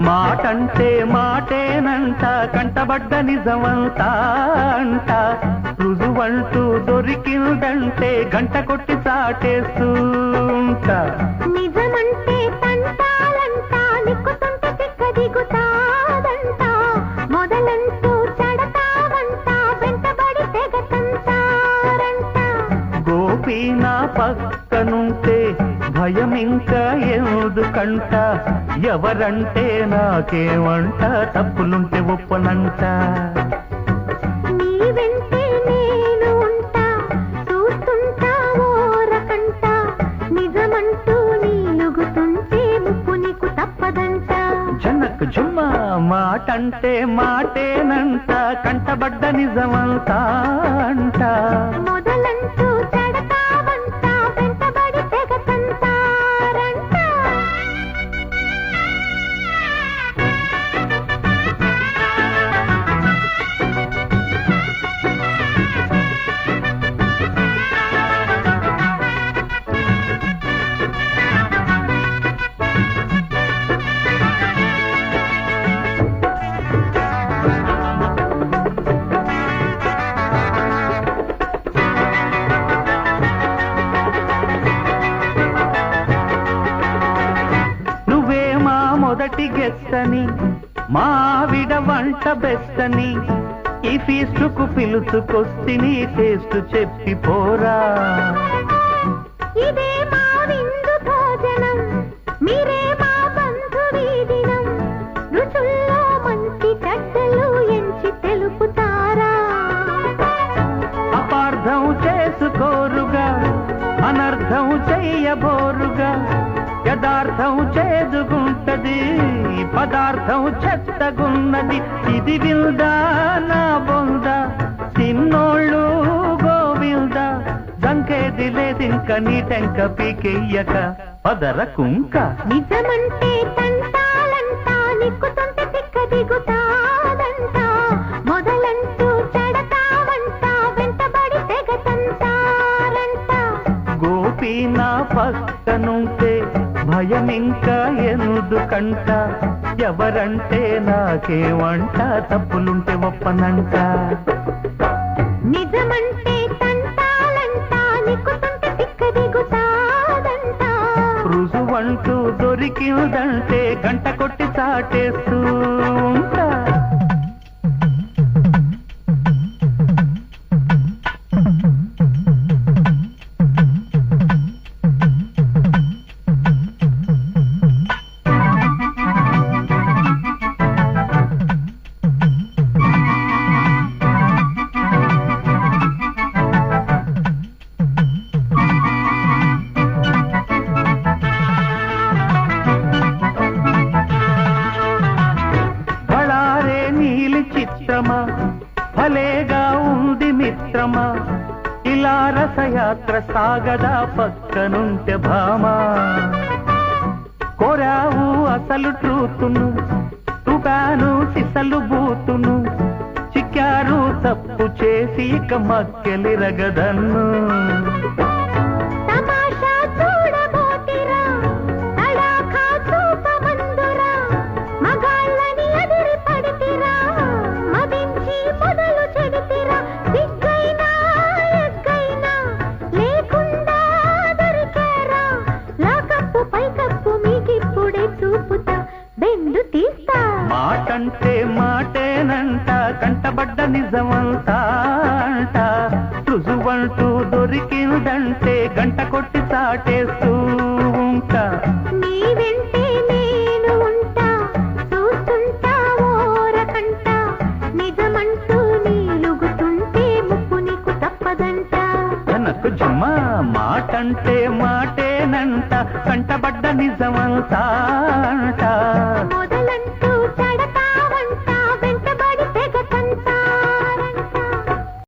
మాటంటే మాటేనంట కంటబడ్డ నిజమంతా అంట. రుజువంటూ దొరికిందంటే గంట కొట్టి చాటేస్తూ ఉంటా నిజమంటే గోపి నా పక్కనుంటే భయం ఇంకా ఎందుకంట ఎవరంటే నాకేమంట? తప్పులుంటే ఒప్పనంట. నీ వెంటే నేను ఉంటా చూస్తుంటా ఓరకంట నిజమంటూ నీలుగుతుంటే ముప్పు నీకు తప్పదంట. జనక్ జుమ్మ మాటంటే మాటేనంట. కంటబడ్డ నిజమంతా అంట మొదటి గెస్తని మా ఆవిడ వంట బెస్తని ఈ ఫీస్టుకు పిలుచుకొస్తిని టేస్ట్ చెప్పి పోరా. ఇదే మా విందు భోజనం మీరే మా బంధు వీదినం రుచుల్లో మంచి చెడ్డలు ఎంచి తెలుపుతారా. అపార్థం చేసుకోరుగా అనర్థం చెయ్యబోరుగా యథార్థం చేదుగుంటది పదార్థం చెత్తగున్నది. ఇది విల్దా నా బొంద? తిన్నోళ్ళు గోవిల్ద దంకేది లేదింక నీ టెంక పీకెయ్యక. పదర కుంక నిజమంటే తంటాలంట నిక్కుతుంటే తిక్క దిగుతాదంట మొదలంటూ చెడతావంట వెంటబడి తెగతంటారంట గోపి నా పక్కనుంటే భయం ఇంకా ఎందుకంట ఎవరంటే నాకేమంట తప్పులుంటే ఒప్పనంట. నిజమంటే రుజువంటూ దొరికిందంటే గంట కొట్టి చాటేస్తూ ఉంటా. మిత్రమా? భలేగా ఉంది మిత్రమా? ఇలా రసయాత్ర సాగదా పక్కనుంటే భామా? కోరావు అసలు ట్రూతును తుపాను సిసలు బూతును చిక్కారు తప్పు చేసి ఇక మక్కెలిరగదన్ను. మాటంటే మాటేనంట కంటబడ్డ నిజమంతా అంట. రుజువంటూ దొరికిందంటే గంట కొట్టి ఉంటా. జమ్మ మాటంటే మాటేనంట కంటబడ్డ నిజమంతా